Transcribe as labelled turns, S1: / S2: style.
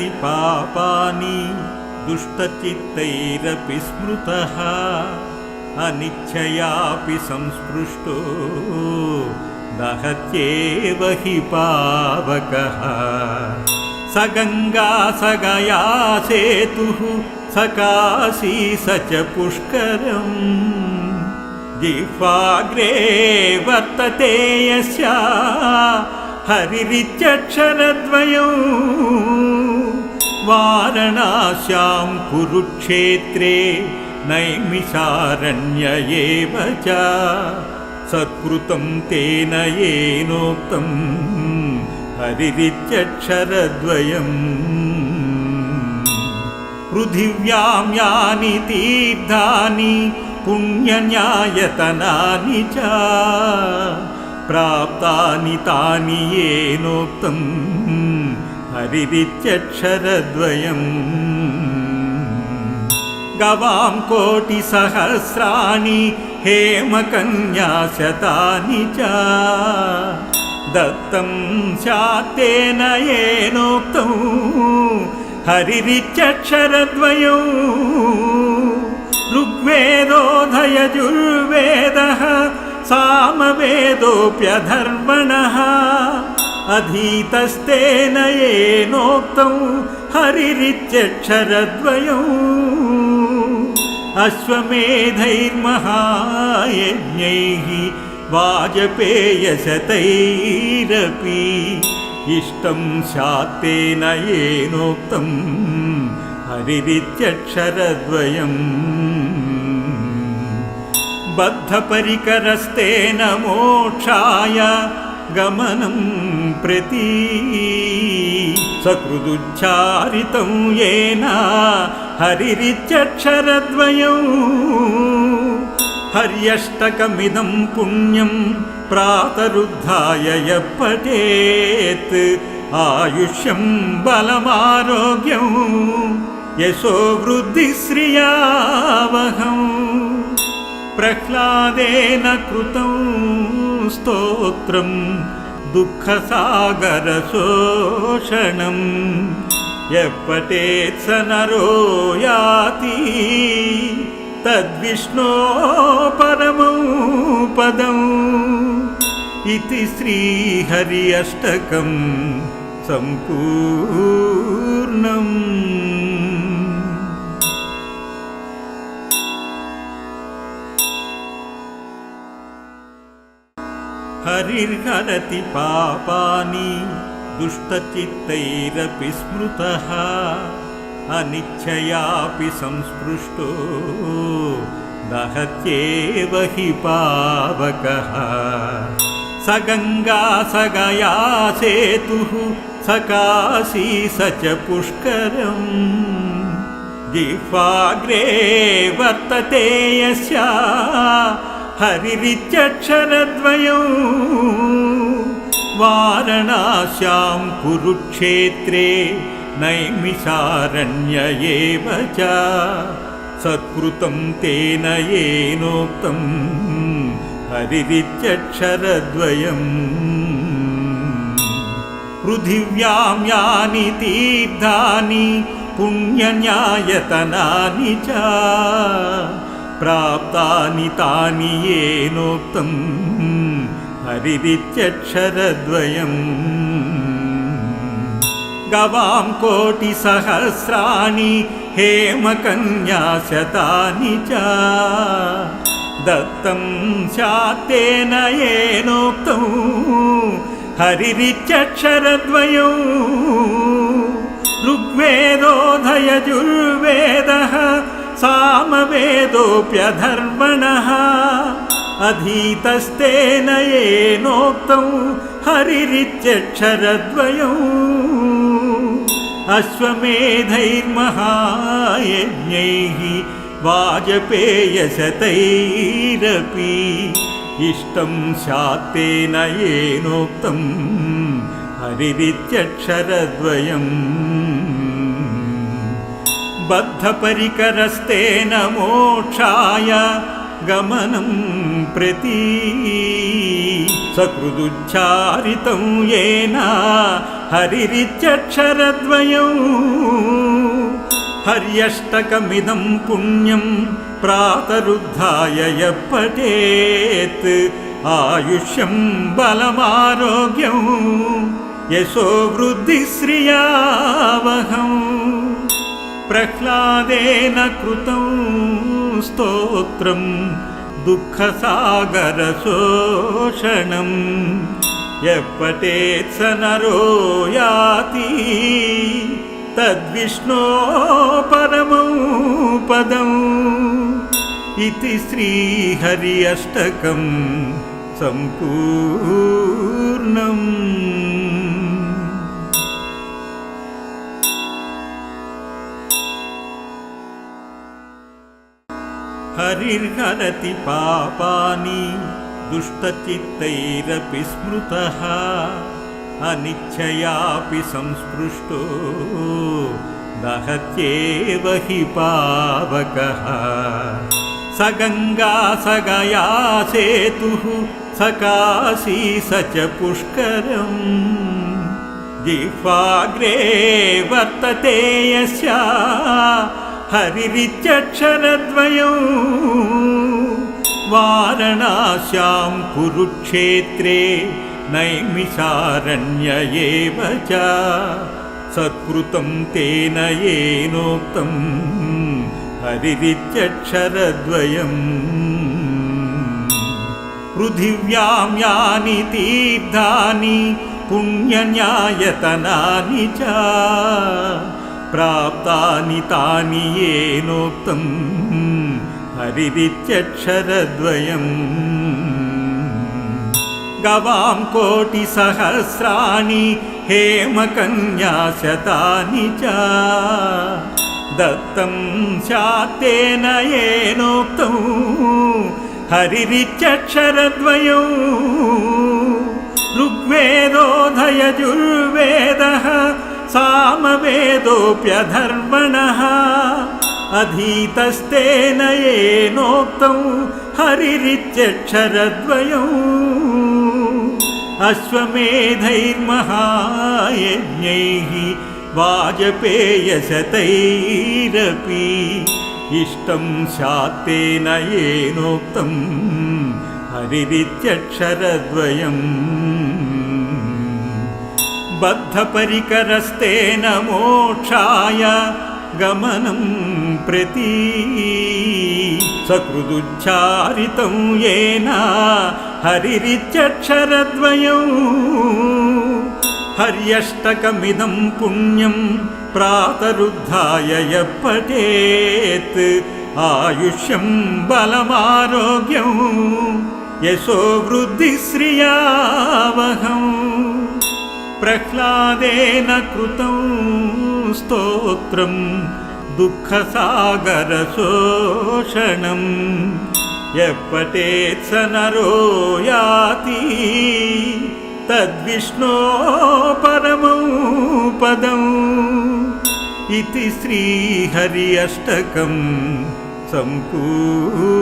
S1: पापानि दुष्टचित्तैरपि स्मृतः अनिच्छयापि संस्पृष्टो दहत्येव हि पावकः। स गङ्गा स गया सेतुः स काशी स च पुष्करम्। जिह्वाग्रे वर्तते यस्य हरिरित्यक्षरद्वयौ वारणास्यां कुरुक्षेत्रे नैमिषारण्य एव च सत्कृतं तेन येनोक्तं हरिरित्यक्षरद्वयम्। पृथिव्यां यानि तीर्थानि पुण्यन्यायतनानि च प्राप्तानि तानि येनोक्तं हरिरित्यक्षरद्वयम् गवां कोटिसहस्राणि हेमकन्याशतानि च। दत्तं स्यात्तेन येनोक्तौ हरिरित्यक्षरद्वयौ ऋग्वेदोऽधयजुर्वेदः सामवेदोऽप्यधर्मणः अधीतस्तेन येनोक्तौ हरिरित्यक्षरद्वयौ। अश्वमेधैर्महायज्ञैः वाजपेयशतैरपि। इष्टं स्यात्तेन येनोक्तं हरिरित्यक्षरद्वयम्। बद्धपरिकरस्तेन मोक्षाय गमनं प्रति सकृदुच्चारितं येन हरिरित्यक्षरद्वयौ हर्यष्टकमिदं पुण्यं प्रातरुद्धाय यः पठेत् आयुष्यं बलमारोग्यं यशो वृद्धिश्रियावहम् प्रह्लादेन कृतं स्तोत्रं दुःखसागरशोषणं यः पठेत् स नरो याति तद्विष्णो परमौ पदम् इति श्रीहरि अष्टकं सम्पूर्णम् हरिर्हरति पापानि दुष्टचित्तैरपि स्मृतः अनिच्छयापि संस्पृष्टो दहत्येव हि पावकः। स गङ्गा स गया सेतुः स काशी स च पुष्करम्। जिह्वाग्रे वर्तते यस्य हरिरित्यक्षरद्वयौ। वारणास्यां कुरुक्षेत्रे नैमिषारण्य एव च। सत्कृतं तेन येनोक्तं हरिरित्यक्षरद्वयम्। पृथिव्यां यानि तीर्थानि पुण्यन्यायतनानि च प्राप्तानि तानि येनोक्तं हरिरित्यक्षरद्वयम् गवां कोटिसहस्राणि हेमकन्याशतानि च। दत्तं स्यात्तेन येनोक्तौ हरिरित्यक्षरद्वयौ ऋग्वेदोऽधयजुर्वेदः सामवेदोऽप्यधर्मणः अधीतस्तेन येनोक्तौ हरिरित्यक्षरद्वयौ। अश्वमेधैर्महायज्ञैः वाजपेयशतैरपि इष्टं स्यात्तेन येनोक्तं हरिरित्यक्षरद्वयम् बद्धपरिकरस्तेन मोक्षाय गमनं प्रति सकृदुच्चारितं येन हरिरित्यक्षरद्वयौ हर्यष्टकमिदं पुण्यं प्रातरुद्धाय यः पठेत् आयुष्यं बलमारोग्यं यशो वृद्धिश्रियावहम् प्रह्लादेन कृतं स्तोत्रं दुःखसागरशोषणम् यः पठेत् स नरो याति तद्विष्णो परमौ पदम् इति श्रीहरि अष्टकं सम्पूर्णम् हरिर्हरति पापानि दुष्टचित्तैरपि स्मृतः अनिच्छयापि संस्पृष्टो दहत्येव हि पावकः। स गङ्गा स गया सेतुः स काशी स च पुष्करम्। जिह्वाग्रे वर्तते यस्या हरिरित्यक्षरद्वयौ वारणास्यां कुरुक्षेत्रे नैमिषारण्य एव च। सत्कृतं तेन येनोक्तं हरिरित्यक्षरद्वयम् पृथिव्यां यानि तीर्थानि पुण्यन्यायतनानि च प्राप्तानि तानि येनोक्तं हरिरित्यक्षरद्वयम् गवां कोटिसहस्राणि हेमकन्याशतानि च। दत्तं स्यात्तेन येनोक्तौ हरिरित्यक्षरद्वयौ ऋग्वेदोधयजुर्वेदः सामवेदोऽप्यधर्मणः अधीतस्तेन येनोक्तौ हरिरित्यक्षरद्वयौ। अश्वमेधैर्महायज्ञैः वाजपेयशतैरपि इष्टं स्यात्तेन येनोक्तं हरिरित्यक्षरद्वयम् बद्धपरिकरस्तेन मोक्षाय गमनं प्रति सकृदुच्चारितं येन हरिरित्यक्षरद्वयौ हर्यष्टकमिदं पुण्यं प्रातरुद्धाय यः पठेत् आयुष्यं बलमारोग्यं यशो वृद्धिश्रियावहम् प्रह्लादेन कृतं स्तोत्रं दुःखसागरशोषणम् यः पठेत् स नरो याति तद्विष्णो परमौ पदम् इति श्रीहरि अष्टकं सम्पूर्णम्